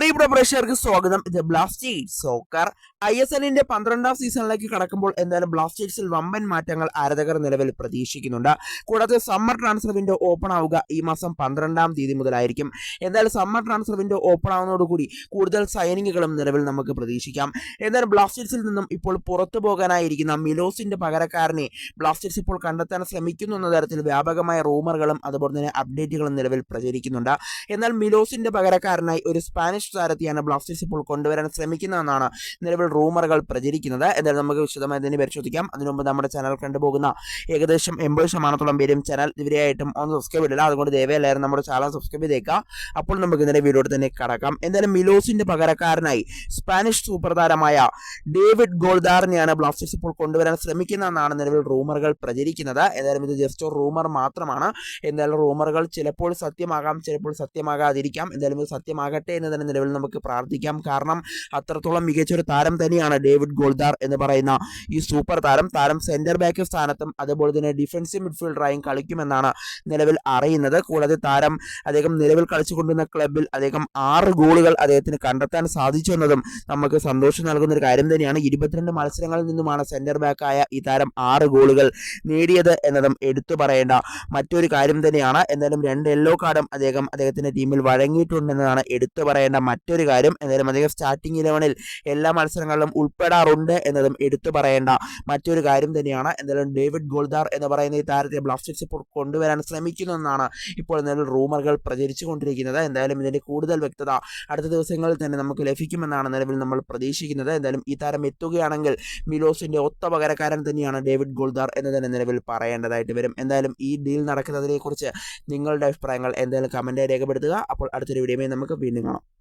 പ്രിയപ്പെട്ട പ്രേക്ഷകർക്ക് സ്വാഗതം. ഇത് ബ്ലാസ്റ്റേഴ്സ് സോക്കർ ഐ എസ് എല്ലിന്റെ പന്ത്രണ്ടാം സീസണിലേക്ക് കടക്കുമ്പോൾ എന്തായാലും ബ്ലാസ്റ്റേഴ്സിൽ വമ്പൻ മാറ്റങ്ങൾ ആരാധകർ നിലവിൽ പ്രതീക്ഷിക്കുന്നുണ്ട്. കൂടാതെ സമ്മർ ട്രാൻസ്ഫർ വിൻഡോ ഓപ്പൺ ആവുക ഈ മാസം പന്ത്രണ്ടാം തീയതി മുതലായിരിക്കും. എന്തായാലും സമ്മർ ട്രാൻസ്ഫർ വിൻഡോ ഓപ്പൺ ആവുന്നതോടുകൂടി കൂടുതൽ സൈനിങ്ങുകളും നിലവിൽ നമുക്ക് പ്രതീക്ഷിക്കാം. എന്തായാലും ബ്ലാസ്റ്റേഴ്സിൽ നിന്നും ഇപ്പോൾ പുറത്തു പോകാനായിരിക്കുന്ന മിലോസിന്റെ പകരക്കാരനെ ബ്ലാസ്റ്റേഴ്സ് ഇപ്പോൾ കണ്ടെത്താൻ ശ്രമിക്കുന്നു എന്ന തരത്തിൽ വ്യാപകമായ റൂമറുകളും അതുപോലെ തന്നെ അപ്ഡേറ്റുകളും നിലവിൽ പ്രചരിക്കുന്നുണ്ട്. എന്നാൽ മിലോസിന്റെ പകരക്കാരനായി ഒരു സ്പാനിഷ് താരത്തെയാണ് ബ്ലാസ്റ്റേഴ്സ് ഇപ്പോൾ കൊണ്ടുവരാൻ ശ്രമിക്കുന്നതെന്നാണ് നിലവിൽ റൂമറുകൾ പ്രചരിക്കുന്നത്. എന്തായാലും നമുക്ക് വിശദമായി തന്നെ പരിശോധിക്കാം. അതിനുമുമ്പ് നമ്മുടെ ചാനൽ കണ്ടുപോകുന്ന ഏകദേശം എൺപത് ശതമാനത്തോളം പേരും ചാനൽ ഇവരെയായിട്ടും ഒന്ന് സബ്സ്ക്രൈബ് ചെയ്തില്ല അതുകൊണ്ട് ദയവായാലും നമ്മുടെ ചാനൽ സബ്സ്ക്രൈബ് ചെയ്തേക്കുക. അപ്പോൾ നമുക്ക് ഇന്നലെ വീഡിയോ തന്നെ കടക്കാം. എന്തായാലും മിലോസിന്റെ പകരക്കാരനായി സ്പാനിഷ് സൂപ്പർ താരമായ ഡേവിഡ് ഗോൾദാറിനെയാണ് ബ്ലാസ്റ്റേഴ്സ് ഇപ്പോൾ കൊണ്ടുവരാൻ ശ്രമിക്കുന്നതെന്നാണ് നിലവിൽ റൂമറുകൾ പ്രചരിക്കുന്നത്. എന്തായാലും ഇത് ജസ്റ്റ് റൂമർ മാത്രമാണ്. എന്തായാലും റൂമറുകൾ ചിലപ്പോൾ സത്യമാകാം ചിലപ്പോൾ സത്യമാകാതിരിക്കാം. എന്തായാലും ഇത് സത്യമാകട്ടെ എന്ന് തന്നെ നിലവിൽ നമുക്ക് പ്രാർത്ഥിക്കാം. കാരണം അത്രത്തോളം മികച്ചൊരു താരം തന്നെയാണ് ഡേവിഡ് ഗോൾദാർ എന്ന് പറയുന്ന ഈ സൂപ്പർ താരം. താരം സെന്റർ ബാക്ക് സ്ഥാനത്തും അതുപോലെ തന്നെ ഡിഫൻസീവ് മിഡ്ഫീൽഡറായും കളിക്കുമെന്നാണ് നിലവിൽ അറിയുന്നത്. കൂടാതെ താരം അദ്ദേഹം നിലവിൽ കളിച്ചുകൊണ്ടിരുന്ന ക്ലബിൽ അദ്ദേഹം ആറ് ഗോളുകൾ അദ്ദേഹത്തിന് കണ്ടെത്താൻ സാധിച്ചു എന്നതും നമുക്ക് സന്തോഷം നൽകുന്ന ഒരു കാര്യം തന്നെയാണ്. ഇരുപത്തിരണ്ട് മത്സരങ്ങളിൽ നിന്നുമാണ് സെന്റർ ബാക്കായ ഈ താരം ആറ് ഗോളുകൾ നേടിയത് എന്നതും എടുത്തു പറയേണ്ട മറ്റൊരു കാര്യം തന്നെയാണ്. എന്തായാലും രണ്ട് യെല്ലോ കാർഡും അദ്ദേഹം അദ്ദേഹത്തിന്റെ ടീമിൽ വഴങ്ങിയിട്ടുണ്ടെന്നതാണ് എടുത്തു പറയേണ്ട മറ്റൊരു കാര്യം എന്തായാലും അദ്ദേഹം സ്റ്റാർട്ടിംഗ് ഇലവനിൽ എല്ലാ മത്സരങ്ങളിലും ഉൾപ്പെടാറുണ്ട് എന്നതും എടുത്തു പറയേണ്ട മറ്റൊരു കാര്യം തന്നെയാണ്. എന്തായാലും ഡേവിഡ് ഗോൾദാർ എന്ന് പറയുന്ന ഈ താരത്തെ ബ്ലാസ്റ്റേഴ്സ് ഇപ്പോൾ കൊണ്ടുവരാൻ ശ്രമിക്കുന്നു എന്നാണ് ഇപ്പോൾ നിലവിൽ റൂമറുകൾ പ്രചരിച്ചു കൊണ്ടിരിക്കുന്നത്. എന്തായാലും ഇതിന്റെ കൂടുതൽ വ്യക്തത അടുത്ത ദിവസങ്ങളിൽ തന്നെ നമുക്ക് ലഭിക്കുമെന്നാണ് നിലവിൽ നമ്മൾ പ്രതീക്ഷിക്കുന്നത്. എന്തായാലും ഈ താരം എത്തുകയാണെങ്കിൽ മിലോസിന്റെ ഒത്ത പകരക്കാരൻ തന്നെയാണ് ഡേവിഡ് ഗോൾദാർ എന്ന് തന്നെ നിലവിൽ പറയേണ്ടതായിട്ട് വരും. എന്തായാലും ഈ ഡീൽ നടക്കുന്നതിനെക്കുറിച്ച് നിങ്ങളുടെ അഭിപ്രായങ്ങൾ എന്തായാലും കമന്റായി രേഖപ്പെടുത്തുക. അപ്പോൾ അടുത്തൊരു വീഡിയോയിൽ നമുക്ക് വീണ്ടും കാണാം.